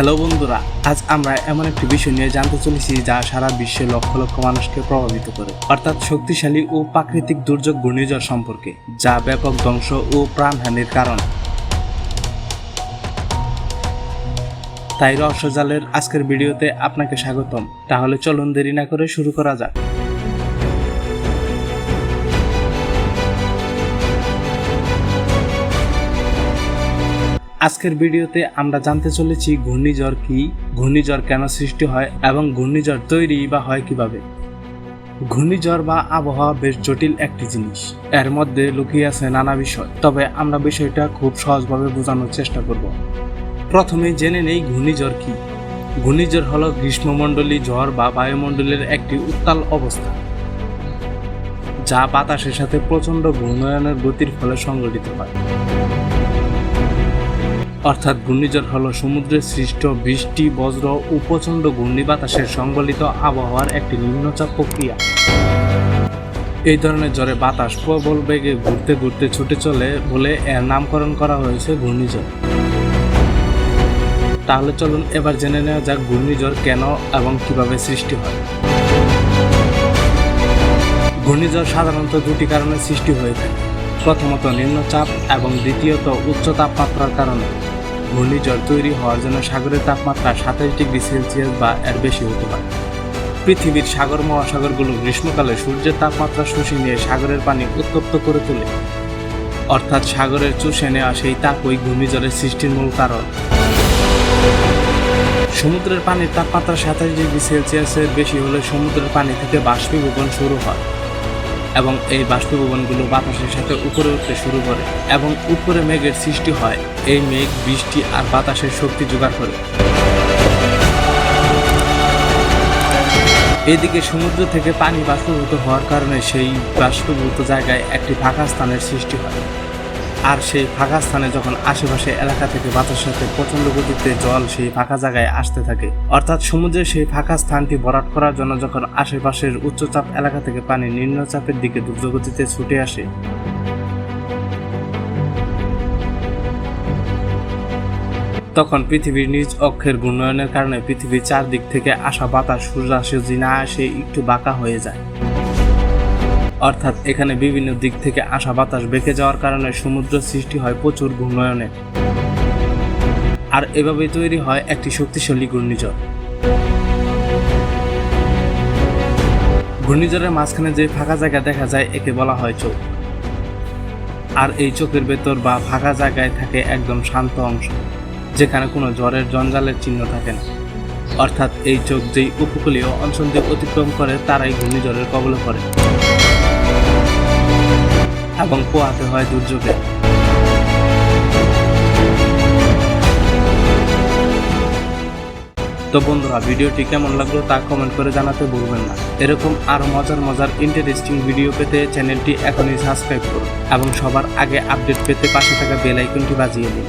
Hello বন্ধুরা, আজ আমরা এমন একটি বিষয় নিয়ে জানতে চলেছি যা সারা বিশ্বে লক্ষ লক্ষ মানুষকে প্রভাবিত করে। অর্থাৎ শক্তিশালী ও প্রাকৃতিক দুর্যোগ ঘূর্ণিঝড় সম্পর্কে, যা ব্যাপক ধ্বংস ও প্রাণহানির কারণ। তাই রহস্য রহস্যজালের আজকের ভিডিওতে আপনাকে স্বাগতম। তাহলে চলুন দেরি না করে শুরু করা যাক। আজকের ভিডিওতে আমরা জানতে চলেছি ঘূর্ণিঝড় কি, ঘূর্ণিঝড় কেন সৃষ্টি হয় এবং ঘূর্ণিঝড় তৈরি বা হয় কীভাবে। ঘূর্ণিঝড় বা আবহাওয়া বেশ জটিল একটি জিনিস, এর মধ্যে লুকিয়ে আছে নানা বিষয়, তবে আমরা বিষয়টা খুব সহজভাবে বোঝানোর চেষ্টা করব। প্রথমে জেনে নেই ঘূর্ণিঝড় কি। ঘূর্ণিঝড় হলো গ্রীষ্মমণ্ডলী ঝড় বা বায়ুমণ্ডলের একটি উত্তাল অবস্থা, যা বাতাসের সাথে প্রচণ্ড ঘূর্ণায়নের গতির ফলে সংঘটিত হয়। অর্থাৎ ঘূর্ণিঝড় হলো সমুদ্রের সৃষ্ট বৃষ্টি, বজ্র ও প্রচণ্ড ঘূর্ণি বাতাসের সংবলিত আবহাওয়ার একটি নিম্নচাপ প্রক্রিয়া। এই ধরনের জ্বরে বাতাস প্রবল বেগে ঘুরতে ঘুরতে ছুটে চলে বলে এর নামকরণ করা হয়েছে ঘূর্ণিঝড়। তাহলে চলুন এবার জেনে নেওয়া যাক ঘূর্ণিঝড় কেন এবং কীভাবে সৃষ্টি হয়। ঘূর্ণিঝড় সাধারণত দুটি কারণে সৃষ্টি হয়ে থাকে। প্রথমত নিম্নচাপ এবং দ্বিতীয়ত উচ্চ তাপমাত্রার কারণে। ঘূর্ণিঝড় তৈরি হওয়ার জন্য সাগরের তাপমাত্রা সাতাশ ডিগ্রি সেলসিয়াস বা এর বেশি হতে পারে। পৃথিবীর সাগর মহাসাগরগুলো গ্রীষ্মকালে সূর্যের তাপমাত্রা শুষে নিয়ে সাগরের পানি উত্তপ্ত করে তোলে। অর্থাৎ সাগরের চুষে নেওয়া সেই তাপই ঘূর্ণিঝড়ের সৃষ্টির মূল কারণ। সমুদ্রের পানির তাপমাত্রা সাতাশ ডিগ্রি সেলসিয়াসের বেশি হলে সমুদ্রের পানি থেকে বাষ্পীভবন শুরু হয়। এবং এই বাষ্পীভবনগুলো বাতাসের সাথে উপরে উঠতে শুরু করে এবং উপরে মেঘের সৃষ্টি হয়। এই মেঘ, বৃষ্টি আর বাতাসের শক্তি জোগাড় করে। এদিকে সমুদ্র থেকে পানি বাষ্পভূত হওয়ার কারণে সেই বাষ্পভূত জায়গায় একটি ফাঁকা স্থানের সৃষ্টি হয়। আর সেই ফাঁকা স্থানে যখন আশেপাশে এলাকা থেকে বাতাসের সাথে প্রচণ্ড গতিতে জল সেই ফাঁকা জায়গায় আসতে থাকে। অর্থাৎ সমুদ্রের সেই ফাঁকা স্থানটি ভরাট করার জন্য যখন আশেপাশের উচ্চচাপ এলাকা থেকে পানি নিম্নচাপের দিকে দ্রুতগতিতে ছুটে আসে। তখন পৃথিবীর নিজ অক্ষের ঘূর্ণয়নের কারণে পৃথিবীর চারদিক থেকে আসা বাতাস সূর্যাসী না আসে একটু বাঁকা হয়ে যায়। অর্থাৎ এখানে বিভিন্ন দিক থেকে আসা বাতাস বেঁকে যাওয়ার কারণে সমুদ্র সৃষ্টি হয় প্রচুর ঘূর্ণয়নের আর এভাবেই তৈরি হয় একটি শক্তিশালী ঘূর্ণিঝড়। ঘূর্ণিঝড়ের মাঝখানে যে ফাঁকা জায়গা দেখা যায়, একে বলা হয় চোখ। আর এই চোখের ভেতর বা ফাঁকা জায়গায় থাকে একদম শান্ত অংশ, যেখানে কোনো জ্বরের জঞ্জালের চিহ্ন থাকে না। অর্থাৎ এই চোখ যেই উপকূলীয় অঞ্চল দিয়ে অতিক্রম করে, তারাই ঘূর্ণিঝড়ের কবলে পড়ে। এবং পোয়াতে হয় দুর্যোগে। তো বন্ধুরা, ভিডিওটি কেমন লাগল তা কমেন্ট করে জানাতে ভুলবেন না। এরকম আরও মজার মজার ইন্টারেস্টিং ভিডিও পেতে চ্যানেলটি এখনই সাবস্ক্রাইব করুন এবং সবার আগে আপডেট পেতে পাশে থাকা বেল আইকনটি বাজিয়ে দিন।